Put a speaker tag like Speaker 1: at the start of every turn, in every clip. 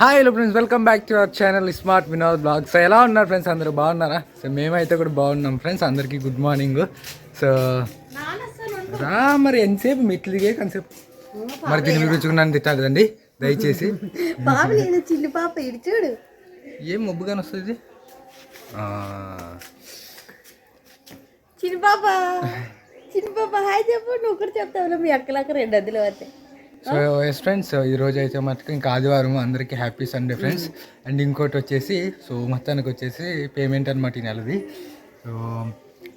Speaker 1: Hi hello friends welcome back to our channel smart Vinod vlogs ఎలా ఉన్నారు friends అందరూ బాగున్నారా? సో మేమైతే కూడా బాగున్నాం ఫ్రెండ్స్ అందరికీ గుడ్ మార్నింగ్ సో రా మరి ఎంతసేపు మెట్లు దిగే కొంతసేపు మరి దీని గురించి నన్ను తిట్టాడండి దయచేసి. ఏం మబ్బుగాని వస్తుంది?
Speaker 2: చిన్ని పాప చిన్ని పాప హాయ్ చెప్పు. నువ్వు కూడా చెప్తావు మీ అక్కలాక రెండు అద్దెలు పడతాయి
Speaker 1: సో ఎస్ ఫ్రెండ్స్ ఈ రోజు అయితే మటుకు ఇంకా ఆదివారం అందరికీ హ్యాపీ సండే ఫ్రెండ్స్ అండ్ ఇంకోటి వచ్చేసి సో మొత్తానికి వచ్చేసి పేమెంట్ అనమాట ఈ నెలది. సో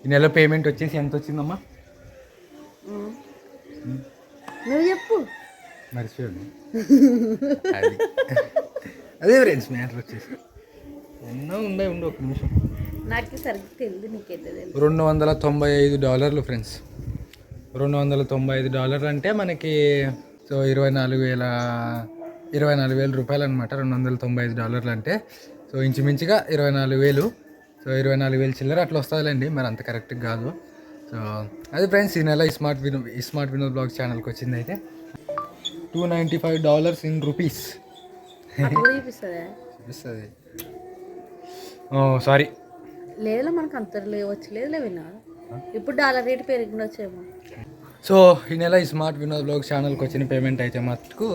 Speaker 1: ఈ నెల పేమెంట్ వచ్చేసి ఎంత వచ్చిందమ్మా?
Speaker 2: చెప్పు.
Speaker 1: మర్చిపోయాను అది. అదే ఫ్రెండ్స్ మ్యాటర్ వచ్చేసి. ఎన్నో ఉండే ఉండు ఒక నిమిషం.
Speaker 2: నాకు సరిగ్గా తెలియదు నీకైతే తెలుసు
Speaker 1: రెండు వందల తొంభై ఐదు డాలర్లు ఫ్రెండ్స్ రెండు వందల తొంభై ఐదు డాలర్లు అంటే మనకి సో ఇరవై నాలుగు వేల ఇరవై నాలుగు వేల రూపాయలు అనమాట రెండు వందల తొంభై ఐదు డాలర్లు అంటే సో ఇంచుమించుగా ఇరవై నాలుగు వేలు. సో ఇరవై నాలుగు వేలు చిల్లర అట్లా వస్తుందిలేండి మరి అంత కరెక్ట్ కాదు. సో అది ఫ్రెండ్స్ ఈ నెల ఈ స్మార్ట్ వినో ఈ స్మార్ట్ వినోద్ బ్లాగ్ ఛానల్కి వచ్చింది అయితే two ninety five dollars in rupees
Speaker 2: చూపిస్తుందా.
Speaker 1: చూపిస్తుంది సారీ
Speaker 2: లేదులే మనకు అంత లేవచ్చు లేదులే విన్నా ఇప్పుడు డాలర్ రేటు పెరిగినొచ్చేమో
Speaker 1: సో ఈ నెల ఈ స్మార్ట్ వినోద్ బ్లాగ్ ఛానల్కి వచ్చిన పేమెంట్ అయితే మటుకు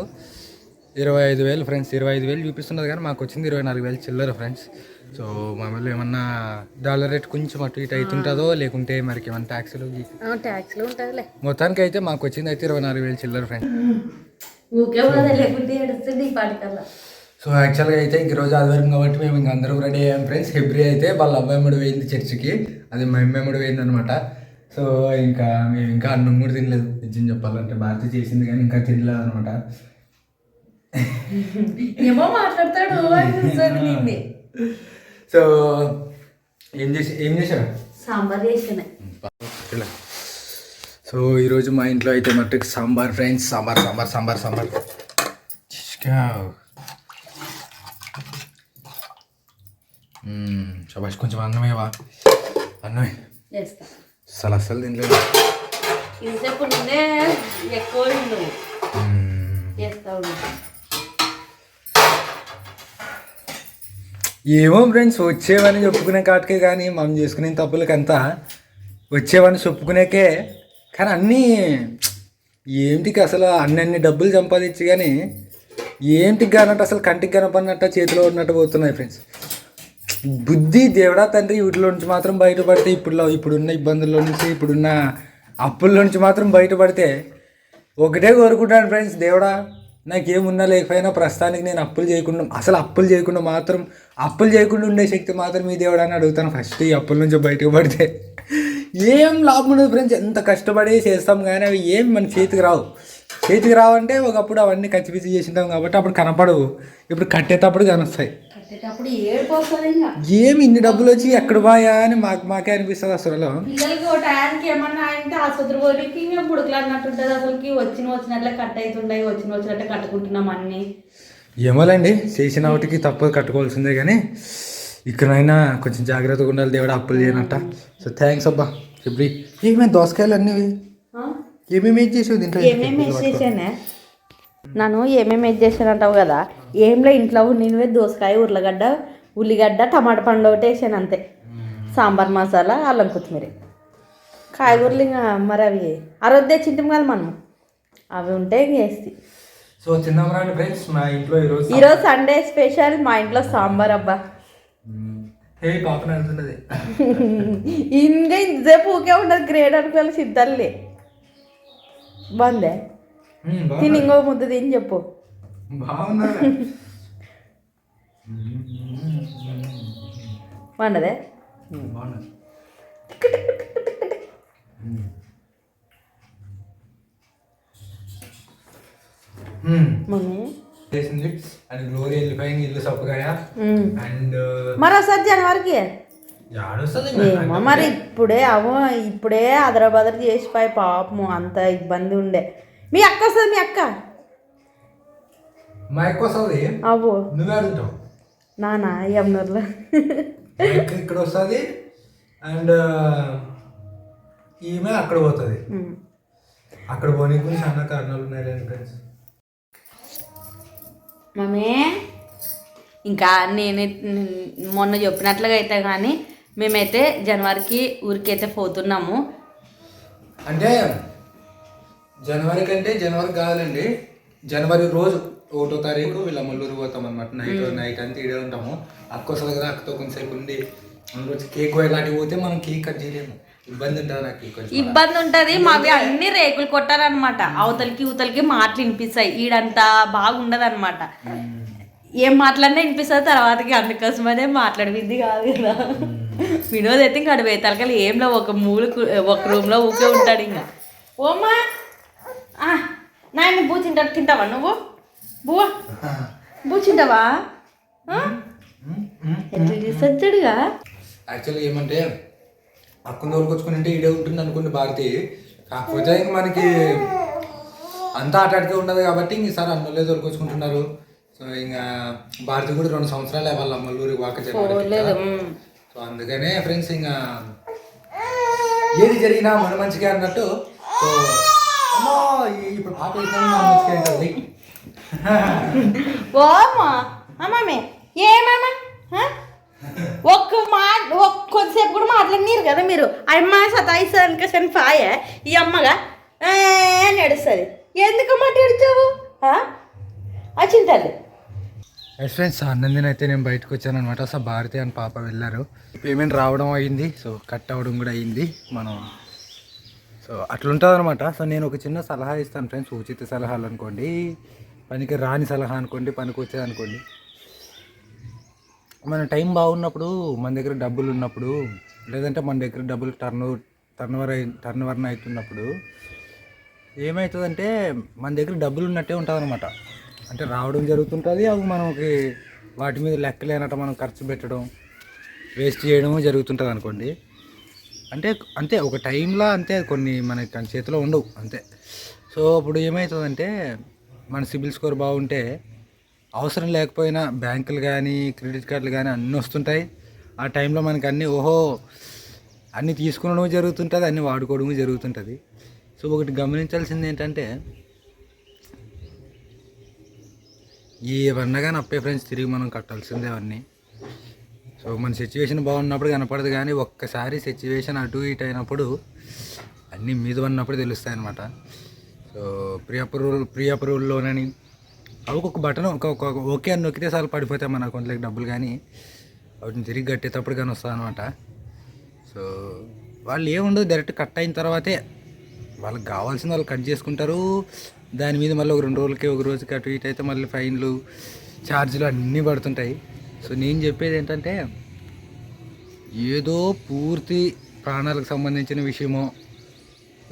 Speaker 1: ఇరవై ఐదు వేలు ఫ్రెండ్స్ ఇరవై ఐదు వేలు చూపిస్తున్నది కానీ మాకు వచ్చింది ఇరవై నాలుగు వేలు చిల్లర ఫ్రెండ్స్. సో మామూలు ఏమన్నా డాలర్ రేట్ కొంచెం అటు ఇటు అవుతుంటుందో లేకుంటే మరికి ఏమన్నా ట్యాక్సీలు
Speaker 2: ట్యాక్స్లో
Speaker 1: మొత్తానికి అయితే మాకు వచ్చింది అయితే ఇరవై నాలుగు వేలు చిల్లర ఫ్రెండ్స్. సో యాక్చువల్గా అయితే ఇంక రోజు ఆదివారం కాబట్టి మేము ఇంక అందరం రెడీ అయ్యాం ఫ్రెండ్స్. హెబ్రి అయితే వాళ్ళ అబ్బాయి ముడి పోయింది చర్చికి. అది మా అమ్మాయి ముడి పోయింది అనమాట సో ఇంకా మేము ఇంకా అన్నం కూడా తినలేదు. నిజం చెప్పాలంటే భారతి చేసింది కానీ ఇంకా తినలేదు అనమాట
Speaker 2: ఏమో మాట్లాడతాడు
Speaker 1: సో ఏం చేసి ఏం చేశారు?
Speaker 2: సాంబార్ చేసిన.
Speaker 1: సో ఈరోజు మా ఇంట్లో అయితే మట్టుకు సాంబార్ ఫ్రెండ్స్ సాంబార్ సాంబార్ సాంబార్ సాంబార్. శబాష్ కొంచెం అన్నమేవా అన్నమే. అసలు అస్సలు తినలేదు
Speaker 2: ఇంతసేపు ఎక్కువ నువ్వు
Speaker 1: ఏమో ఫ్రెండ్స్ వచ్చేవని చెప్పుకునే కాటికే కానీ మనం చేసుకునే తప్పులకంతా వచ్చేవని చెప్పుకునేకే కానీ అన్నీ ఏంటికి అసలు అన్ని అన్ని డబ్బులు సంపాదించి కానీ ఏంటికి కానట్టు అసలు కంటికి కనపడినట్ట చేతిలో ఉన్నట్టు పోతున్నాయి ఫ్రెండ్స్. బుద్ధి దేవుడా తండ్రి? వీటిలో నుంచి మాత్రం బయటపడితే ఇప్పుడు ఇప్పుడున్న ఇబ్బందుల్లో నుంచి ఇప్పుడున్న అప్పుల్లోంచి నుంచి మాత్రం బయటపడితే ఒకటే కోరుకుంటాను ఫ్రెండ్స్ దేవుడా నాకేమున్నా లేకపోయినా ప్రస్తుతానికి నేను అప్పులు చేయకుండా అసలు అప్పులు చేయకుండా మాత్రం అప్పులు చేయకుండా ఉండే శక్తి మాత్రం మీ దేవుడా అని అడుగుతాను ఫస్ట్ ఈ అప్పుల నుంచి బయటకు పడితే. ఏం లాభం ఉండదు ఫ్రెండ్స్ ఎంత కష్టపడి చేస్తాం కానీ అవి ఏం మన చేతికి రావు. చేతికి రావంటే ఒకప్పుడు అవన్నీ కచ్చిపిచ్చి చేసింటాం కాబట్టి అప్పుడు కనపడవు. ఇప్పుడు కట్టేటప్పుడు కనొస్తాయి. ఏమి ఇన్ని డబ్బులు వచ్చి ఎక్కడ పోయా అని మాకు మాకే అనిపిస్తుంది అసలు.
Speaker 2: పిల్లలకి ఒక టయానికి ఏమన్నా అంటే ఆసుపత్రి పోనీకి మేము బుడకలాడినట్టుంటుంది అసలుకి వచ్చిన వచ్చినట్లే కట్ అవుతుండే వచ్చిన వచ్చినట్లే కట్టుకుంటున్నాం అన్ని.
Speaker 1: ఏమోలేండి చేసిన వాటికి తప్పదు కట్టుకోవాల్సిందే కానీ ఇక్కడైనా కొంచెం జాగ్రత్తగా ఉండాలి దేవుడు అప్పులు చేయనట్ట. సో థ్యాంక్స్ అబ్బా ఎబ్రి ఏమేమి దోసకాయలు అన్నీ ఏమేమి ఏం చేసావు దీంట్లో?
Speaker 2: ఏమేమి చేసానే? నన్ను ఏమేమి వేసి చేశాను అంటావు కదా? ఏంలే ఇంట్లో నేనువే దోసకాయ ఉర్లగడ్డ ఉల్లిగడ్డ టమాటా పండు ఒకటి వేసాను అంతే. సాంబార్ మసాలా అల్లం కొత్తిమీర. కాయగూరలు ఇంకా మరి అవి ఆ రోజు తెచ్చింటాం కదా మనం అవి ఉంటే ఇంక వేసి
Speaker 1: సో రండి ఫ్రెండ్స్ మా ఇంట్లో ఈరోజు
Speaker 2: ఈరోజు సండే స్పెషల్ మా ఇంట్లో సాంబార్ అబ్బా.
Speaker 1: హే వెళ్తున్నది
Speaker 2: ఇంకా ఇంతసేపు ఊకే ఉండదు గ్రేడ్ అనుకోవాలి సిద్ధాలే బాగుందే తిని ఇంకో ముద్ద తిని చెప్పు.
Speaker 1: బాగున్నా
Speaker 2: బాగుండదే
Speaker 1: బాగున్నా మ్మ్.
Speaker 2: మమ్మీ.
Speaker 1: చేసింది. అండ్ గ్లోరీ వెళ్ళిపోయింది ఇల్లు సప్పుగాయ?
Speaker 2: ఉమ్.
Speaker 1: అండ్
Speaker 2: మరి వస్తుంది జనవరికి మరి ఇప్పుడే అవో ఇప్పుడే అదరబదర చేసిపోయి పాపము అంత ఇబ్బంది ఉండే. మీ అక్క వస్తుంది మీ అక్క.
Speaker 1: మా ఎక్కువ వస్తుంది?
Speaker 2: అవ్వు.
Speaker 1: నువ్వే అడుగుతావు?
Speaker 2: నానా
Speaker 1: అక్క ఇక్కడ వస్తుంది అండ్ ఈమె అక్కడ పోతుంది. అక్కడ పోనీకి చాలా కారణాలు ఉన్నాయి ఫ్రెండ్స్
Speaker 2: మమ్మీ ఇంకా నేను మొన్న చెప్పినట్లుగా అయితే కానీ మేమైతే జనవరికి ఊరికైతే పోతున్నాము.
Speaker 1: అంటే జనవరి కంటే జనవరి కావాలండి జనవరి రోజు ఒకటో తారీఖు వీళ్ళ మల్లూరు పోతాం అనమాట నైట్ నైట్ అంతా ఇడే ఉంటాము. అక్క వస్తుంది కదా అక్కతో కొంతసేపు ఉండి వచ్చి కేక్ ఇలాంటివి పోతే మనం కేక్ కట్ చేయలేము. ఇబ్బంది ఉంటుంది నాకు కొంచెం.
Speaker 2: ఇబ్బంది ఉంటుంది. మావి అన్ని రేకులు కొట్టారనమాట అవతలకి ఇవతలకి మాటలు వినిపిస్తాయి. ఈడంతా బాగుండదు అనమాట ఏం మాట్లాడినా వినిపిస్తుంది తర్వాతకి అందుకోసమనే మాట్లాడవింది కాదు కదా. వినోద్ అయితే ఇంకా అడిపోయి తలకలు ఏంలో ఒక మూల ఒక రూమ్లో ఊకే ఉంటాడు ఇంకా. ఓమ్మా ఆ, నాయన బూ తింటా తింటావా నువ్వు? బువ్వ బూ తింటావా? ఎట్లా
Speaker 1: యాక్చువల్లీ ఏమంటే అక్కని తోలుకొచ్చుకుని ఉంటే ఇడే ఉంటుంది అనుకుంటే భారతి. కాకపోతే ఇంక మనకి అంతా ఆటాడికే ఉండదు కాబట్టి ఇంక ఈసారి అన్నోళ్ళే తోలుకొచ్చుకుంటున్నారు. సో ఇంకా భారతి కూడా రెండు సంవత్సరాలు వాళ్ళ మల్లూరి వాక. సో అందుకనే ఫ్రెండ్స్ ఇంకా ఏది జరిగినా మన మంచిగా అన్నట్టు సో ఈ- ఇప్పుడు పాప అయితే మన మంచిగా ఉంటుంది
Speaker 2: ఓ అమ్మా అమ్మమ్మే ఏమమ్మా? ఒక్క మా కొద్దిసేపు కూడా మాట్లాడినారు కదా మీరు. అమ్మ సతాయిస్తుంది కదా పాయ ఈ అమ్మగా నడుస్తుంది ఎందుకమ్మా ఏడుచావు? వచ్చింది
Speaker 1: ఎస్ ఫ్రెండ్స్ అన్నందిన అయితే నేను బయటకు వచ్చాను అనమాట సో భారతి అని పాప వెళ్ళారు. పేమెంట్ రావడం అయింది సో కట్ అవ్వడం కూడా అయింది. మనం సో అట్లుంటుంది అనమాట సో నేను ఒక చిన్న సలహా ఇస్తాను ఫ్రెండ్స్. ఉచిత సలహాలు అనుకోండి పనికి రాని సలహా అనుకోండి పనికి వచ్చేది అనుకోండి. మన టైం బాగున్నప్పుడు మన దగ్గర డబ్బులు ఉన్నప్పుడు లేదంటే మన దగ్గర డబ్బులు టర్న్ టర్న్వర్ అయి టర్న్వర్న్ అవుతున్నప్పుడు ఏమవుతుందంటే మన దగ్గర డబ్బులు ఉన్నట్టే ఉంటుంది అనమాట అంటే రావడం జరుగుతుంటుంది అవి మనకి వాటి మీద లెక్కలేనట్టు మనం ఖర్చు పెట్టడం వేస్ట్ చేయడం జరుగుతుంటుంది అనుకోండి అంటే అంతే ఒక టైంలో అంతే కొన్ని మనకి చేతిలో ఉండవు అంతే. సో అప్పుడు ఏమవుతుందంటే మన సిబిల్ స్కోర్ బాగుంటే అవసరం లేకపోయినా బ్యాంకులు కానీ క్రెడిట్ కార్డులు కానీ అన్నీ వస్తుంటాయి. ఆ టైంలో మనకి అన్నీ ఓహో అన్నీ తీసుకునడం జరుగుతుంటుంది అన్నీ వాడుకోవడము జరుగుతుంటుంది. సో ఒకటి గమనించాల్సింది ఏంటంటే ఏమన్నా కానీ అప్పే ఫ్రెండ్స్ తిరిగి మనం కట్టాల్సిందే అవన్నీ. సో మన సిచ్యువేషన్ బాగున్నప్పుడు కనపడదు కానీ ఒక్కసారి సిచ్యువేషన్ అటు ఇటు అయినప్పుడు అన్నీ మీద ఉన్నప్పుడు తెలుస్తాయి అనమాట సో ప్రీ అప్రూవల్ ప్రీ అప్రూవల్లోనని అవి ఒక బటన్ ఒక ఓకే అని నొక్కితే చాలు పడిపోతాయి మన అకౌంట్లోకి డబ్బులు కానీ. వాటిని తిరిగి కట్టేటప్పుడు కానీ వస్తుంది అనమాట సో వాళ్ళు ఏముండదు డైరెక్ట్ కట్ అయిన తర్వాతే వాళ్ళకి కావాల్సింది వాళ్ళు కట్ చేసుకుంటారు. దాని మీద మళ్ళీ ఒక రెండు రోజులకి ఒక రోజుకి అటు ఇటు అయితే మళ్ళీ ఫైన్లు ఛార్జీలు అన్నీ పడుతుంటాయి. సో నేను చెప్పేది ఏంటంటే ఏదో పూర్తి ప్రాణాలకు సంబంధించిన విషయమో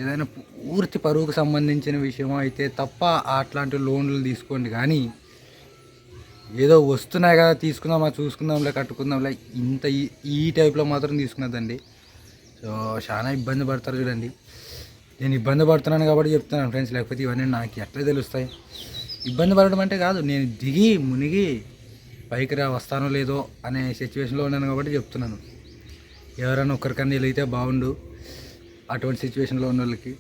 Speaker 1: ఏదైనా పూర్తి పరువుకు సంబంధించిన విషయమో అయితే తప్ప అట్లాంటి లోన్లు తీసుకోండి. కానీ ఏదో వస్తున్నాయి కదా తీసుకుందామా చూసుకుందాంలే కట్టుకుందాంలే ఇంత ఈ ఈ టైప్లో మాత్రం తీసుకున్నదండి. సో చాలా ఇబ్బంది పడతారు చూడండి. నేను ఇబ్బంది పడుతున్నాను కాబట్టి చెప్తున్నాను ఫ్రెండ్స్. లేకపోతే ఇవన్నీ నాకు ఎట్లా తెలుస్తాయి? ఇబ్బంది పడడం అంటే కాదు నేను దిగి మునిగి పైకి రా వస్తానో లేదో అనే సిచ్యువేషన్లో ఉన్నాను కాబట్టి చెప్తున్నాను. ఎవరైనా ఒక్కరికన్నా వెలిగితే బాగుండు. అటువంటి సిచ్యువేషన్లో ఉన్న వాళ్ళకి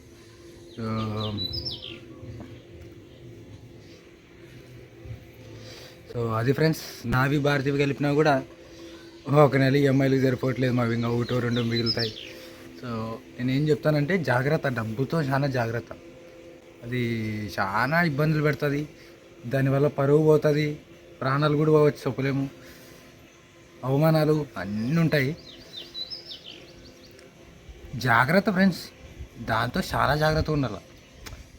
Speaker 1: సో అది ఫ్రెండ్స్ నావి భారతీవి కలిపినా కూడా ఒక నెల ఈఎంఐలకు సరిపోవట్లేదు మావి ఇంకా ఒకటో రెండో మిగులుతాయి. సో నేను ఏం చెప్తానంటే జాగ్రత్త డబ్బుతో చాలా జాగ్రత్త. అది చాలా ఇబ్బందులు పెడుతుంది. దానివల్ల పరువు పోతుంది. ప్రాణాలు కూడా పోవచ్చు చెప్పలేము. అవమానాలు అన్నీ ఉంటాయి. జాగ్రత్త ఫ్రెండ్స్ దాంతో చాలా జాగ్రత్త ఉండాలి.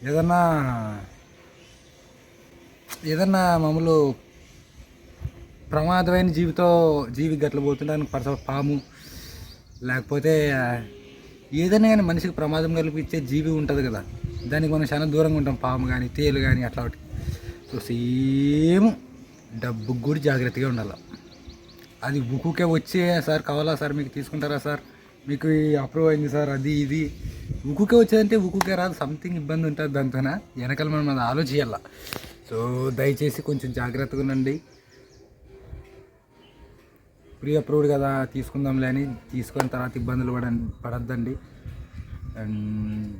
Speaker 1: ఏదన్నా ఏదన్నా మామూలు ప్రమాదమైన జీవితో జీవి గట్ల పోతుంటాను పరస పాము. లేకపోతే ఏదైనా కానీ మనిషికి ప్రమాదం కల్పించే జీవి ఉంటుంది కదా. దానికి మనం చాలా దూరంగా ఉంటాం పాము కానీ తేలు కానీ అట్లా ఒకటి. సో సేమ్ డబ్బుకు కూడా జాగ్రత్తగా ఉండాలి. అది ఉక్కుకే వచ్చి సార్ కావాలా సార్? మీకు తీసుకుంటారా సార్? మీకు అప్రూవ్ అయింది సార్ అది ఇది. ఉక్కుకే వచ్చేదంటే ఉక్కుకే రాదు సంథింగ్ ఇబ్బంది ఉంటుంది దాంతోన. వెనకాల మనం అది ఆలోచించాల సో దయచేసి కొంచెం జాగ్రత్తగా ఉండండి. ప్రీ అప్రూవ్డ్ కదా తీసుకుందాంలే అని తీసుకున్న తర్వాత ఇబ్బందులు పడ పడద్దండి. అండ్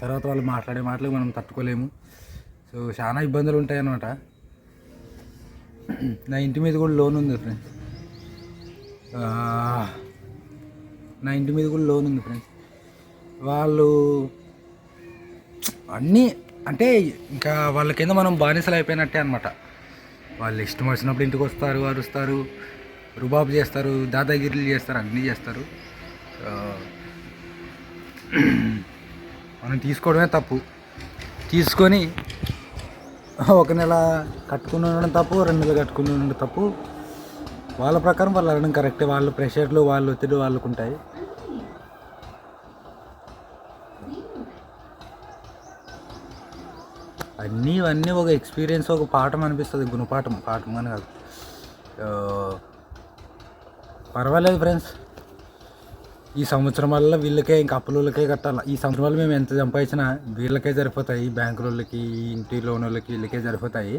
Speaker 1: తర్వాత వాళ్ళు మాట్లాడే మాటలు మనం తట్టుకోలేము. సో చాలా ఇబ్బందులు ఉంటాయి అన్నమాట నా ఇంటి మీద కూడా లోన్ ఉంది ఫ్రెండ్స్ నా ఇంటి మీద కూడా లోన్ ఉంది ఫ్రెండ్స్ వాళ్ళు అన్నీ అంటే ఇంకా వాళ్ళ కింద మనం బానిసలు అయిపోయినట్టే అనమాట వాళ్ళు ఇష్టం వచ్చినప్పుడు ఇంటికి వస్తారు అరుస్తారు రుబాబు చేస్తారు దాదాగిరిలు చేస్తారు అన్నీ చేస్తారు. మనం తీసుకోవడమే తప్పు. తీసుకొని ఒక నెల కట్టుకుని ఉండడం తప్పు రెండు నెలలు కట్టుకుని ఉండడం తప్పు. వాళ్ళ ప్రకారం వాళ్ళు అనడం కరెక్టే. వాళ్ళ ప్రెషర్లు వాళ్ళు ఒత్తిడి వాళ్ళకు ఉంటాయి అన్నీ ఇవన్నీ ఒక ఎక్స్పీరియన్స్ ఒక పాఠం అనిపిస్తుంది. గుణపాఠం పాఠం అని కాదు. పర్వాలేదు ఫ్రెండ్స్. ఈ సంవత్సరం వల్ల వీళ్ళకే ఇంకా అప్పులకే కట్టాలి? ఈ సంవత్సరం వల్ల మేము ఎంత సంపాదించినా వీళ్ళకే సరిపోతాయి. బ్యాంకు వాళ్ళకి ఇంటి లోన్ వాళ్ళకి వీళ్ళకే సరిపోతాయి.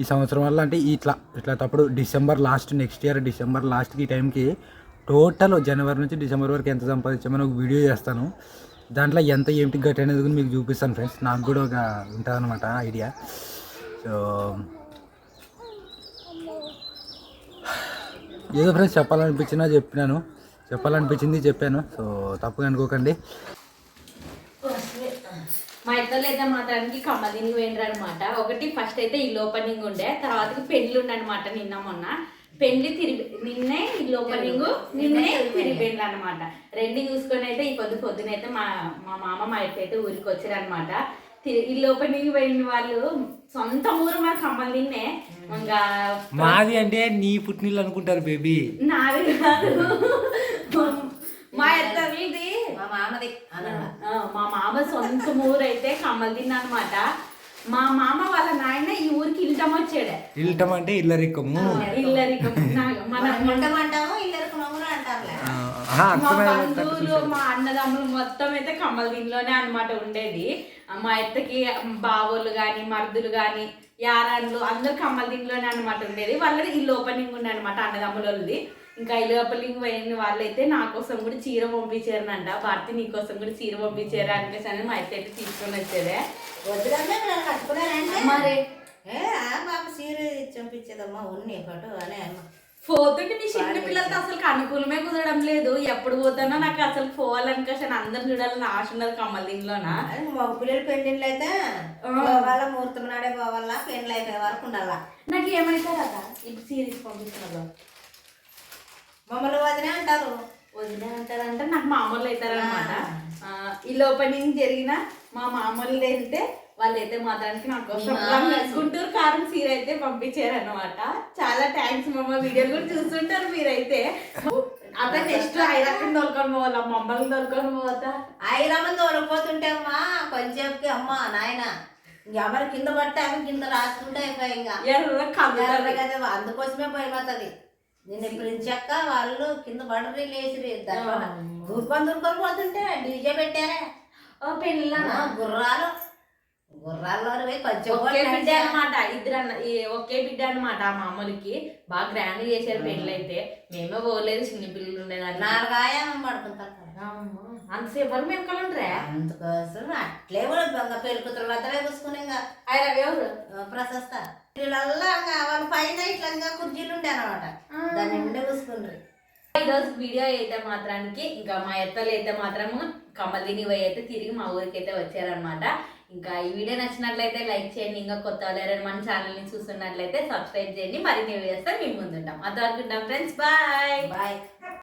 Speaker 1: ఈ సంవత్సరం వల్ల అంటే ఇట్లా ఇట్లా తప్పుడు December last next year December లాస్ట్కి ఈ టైంకి టోటల్ జనవరి నుంచి డిసెంబర్ వరకు ఎంత సంపాదించామని ఒక వీడియో చేస్తాను. దాంట్లో ఎంత ఏమిటి గట్ అనేది కూడా మీకు చూపిస్తాను ఫ్రెండ్స్. నాకు కూడా ఒక ఉంటుందన్నమాట ఐడియా. సో ఏదో ఫ్రెండ్స్ చెప్పాలనిపించినా చెప్పినాను. చెప్పాలనిపించింది చెప్పాను. సో తప్పుగా అనుకోకండి.
Speaker 2: మా ఇద్దరు అయితే మాత్రానికి కమ్మదిని పోయినరు అనమాట ఒకటి ఫస్ట్ అయితే ఇల్లు ఓపెనింగ్ ఉండే తర్వాత పెళ్ళి ఉండే అనమాట నిన్న మొన్న. పెళ్ళి తిరిగి నిన్నే ఇల్లు ఓపెనింగ్ నిన్నే తిరిగిపోయిండ్రు అనమాట రెండు చూసుకొని అయితే ఈ పొద్దు పొద్దునైతే మా మా మామ మా అయితే అయితే ఊరికి వచ్చారు అనమాట ఇల్లు ఓపెనింగ్ పోయిన వాళ్ళు సొంత ఊరు మా కమ్మలు తిన్నే ఇంకా
Speaker 1: మాది అంటే నీ పుట్టినిల్లు అనుకుంటారు బేబీ.
Speaker 2: నాది కాదు. మా ఇద్దరిది.
Speaker 3: మా మామది.
Speaker 2: మా మామ సొంత ఊరు అయితే కమ్మలు తిన్నమాట మా మామ వాళ్ళ నాయన ఈ ఊరికి ఇల్టం వచ్చాడే.
Speaker 1: ఇల్టం అంటే ఇల్లరికము.
Speaker 2: ఇల్లరికం మన
Speaker 3: ఇల్లరికి అంటారులే.
Speaker 1: ఆహా,
Speaker 2: మా బంధువులు మా అన్నదమ్ములు మొత్తం అయితే కమ్మల దీనిలోనే అనమాట ఉండేది. మా అత్తకి బావోళ్ళు కానీ మరుదులు కానీ యారాన్లు అందరు కమ్మల దీనిలోనే అనమాట ఉండేది. వాళ్ళది ఇల్లు ఓపెనింగ్ ఉండే అనమాట అన్నదమ్ముల వాళ్ళది ఇంకా ఓపెనింగ్ పోయిన వాళ్ళైతే నా కోసం కూడా చీర పంపించారనంట. భారతి నీ కోసం కూడా చీర పంపించారు అనేసి అని మా అయితే తీసుకొని వచ్చేదే.
Speaker 3: మీరు? సీర చంపించేదమ్మా ఉన్ని పట్టు అని అమ్మ.
Speaker 2: పోతుంటే మీ చిన్న పిల్లలతో అసలు అనుకూలమే కుదరడం లేదు. ఎప్పుడు పోతానో నాకు అసలు పోవాలనికషన్ అందరు చూడాలని ఆశ ఉన్నది కమ్మల దీనిలోనా?
Speaker 3: మగ పిల్లలు పెళ్ళిళ్ళు అయితే ముహూర్తం నాడే పోవాలా పెళ్ళి అయిపోయే వరకు ఉండాలా.
Speaker 2: నాకు ఏమైతారట? ఇప్పుడు సీరీస్ పంపిస్తున్నారు
Speaker 3: మమ్మల్ని వదినే అంటారు.
Speaker 2: వదిలే అంటారంటే నాకు మామూలు అవుతారనమాట ఇల్లు ఓపెనింగ్ జరిగిన మా మామూలు అయితే వాళ్ళైతే మాత్రానికి నా కోసం గుంటూరు కారం సీర అయితే పంపించారు అనమాట చాలా థ్యాంక్స్ మమ్మ వీడియోలు కూడా చూస్తుంటారు మీరైతే. అతను నెక్స్ట్ ఐరక్కని దొరకొని పోవాలా? మమ్మల్ని దొరకొని పోతా
Speaker 3: ఐరమ్మ దూరపోతుంటే అమ్మా కొంచెంకి అమ్మ నాయన. ఎవరు కింద పడితే ఆమె కింద రాసుకుంటే అయిపోయి ఇంకా. కదా అందుకోసమే భయమవుతుంది నేను ఇప్పుడు ఇంచక్క వాళ్ళు కింద పడరి లేచి దూరుకొని దూరుకొని పోతుంటే డీజే పెట్టారే.
Speaker 2: ఓ పెళ్ళ
Speaker 3: గుర్రాలు. గుర్రాల్లో కొంచెం
Speaker 2: ఒకే బిడ్డ. అనమాట ఇద్దరు అన్న ఒకే బిడ్డ అనమాట ఆ మామూలుకి. బాగా గ్రాండ్ చేశారు పెళ్ళి అయితే మేమే పోలేదు చిన్న పిల్లలు ఉండేదాన్ని
Speaker 3: నాలుగు ఆయామం పడుకుంటారు కదా.
Speaker 2: అంతసేపు వరకు వెనకాలంటారే
Speaker 3: అందుకోసం అట్లే కూడా పెళ్ళి కూతురు వద్దలే కూసుకుని ఇంకా
Speaker 2: ఆయన ఎవరు?
Speaker 3: ప్రశస్త. ఇంకా వాళ్ళ పైన ఇట్లా కుర్చీలు ఉండే అనమాట దాన్ని నిండే కూసుకుండ్రి
Speaker 2: ఈరోజు వీడియో అయితే మాత్రానికి ఇంకా మా ఎత్తలు అయితే మాత్రము కమలిని అయితే తిరిగి మా ఊరికి అయితే వచ్చారనమాట ఇంకా ఈ వీడియో నచ్చినట్లయితే లైక్ చేయండి ఇంకా కొత్త వాళ్ళు మన ఛానల్ని చూస్తున్నట్లయితే సబ్స్క్రైబ్ చేయండి. మరిన్ని వీడియోస్ మీ ముందుంటాం. అంతవరకు ఉంటాం ఫ్రెండ్స్ బాయ్
Speaker 3: బాయ్